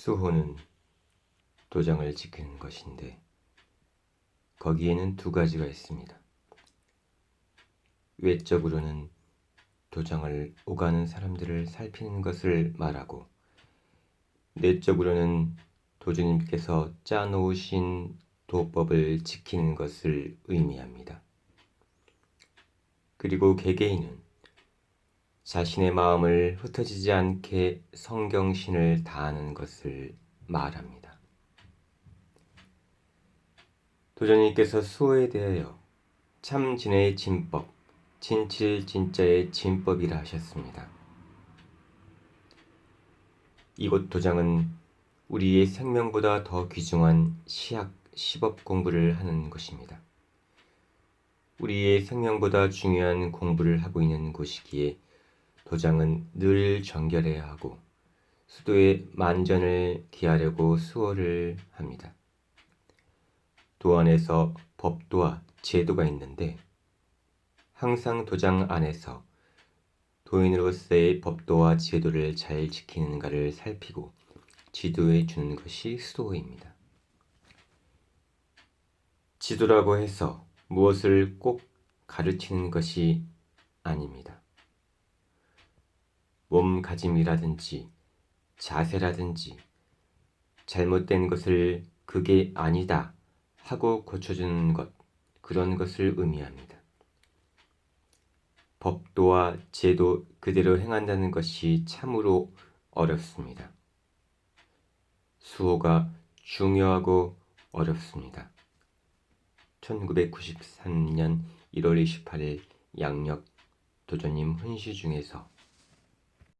수호는 도장을 지키는 것인데 거기에는 두 가지가 있습니다. 외적으로는 도장을 오가는 사람들을 살피는 것을 말하고 내적으로는 도주님께서 짜놓으신 도법을 지키는 것을 의미합니다. 그리고 개개인은 자신의 마음을 흩어지지 않게 성경신을 다하는 것을 말합니다. 도전님께서 수호에 대하여 참 진의 진법, 진칠 진짜의 진법이라 하셨습니다. 이곳 도장은 우리의 생명보다 더 귀중한 시학, 시법 공부를 하는 것입니다. 우리의 생명보다 중요한 공부를 하고 있는 곳이기에 도장은 늘 정결해야 하고 수도의 만전을 기하려고 수호를 합니다. 도 안에서 법도와 제도가 있는데 항상 도장 안에서 도인으로서의 법도와 제도를 잘 지키는가를 살피고 지도해 주는 것이 수도입니다. 지도라고 해서 무엇을 꼭 가르치는 것이 아닙니다. 몸가짐이라든지 자세라든지 잘못된 것을 그게 아니다 하고 고쳐주는 것, 그런 것을 의미합니다. 법도와 제도 그대로 행한다는 것이 참으로 어렵습니다. 수호가 중요하고 어렵습니다. 1993년 1월 28일 양력 도전님 훈시 중에서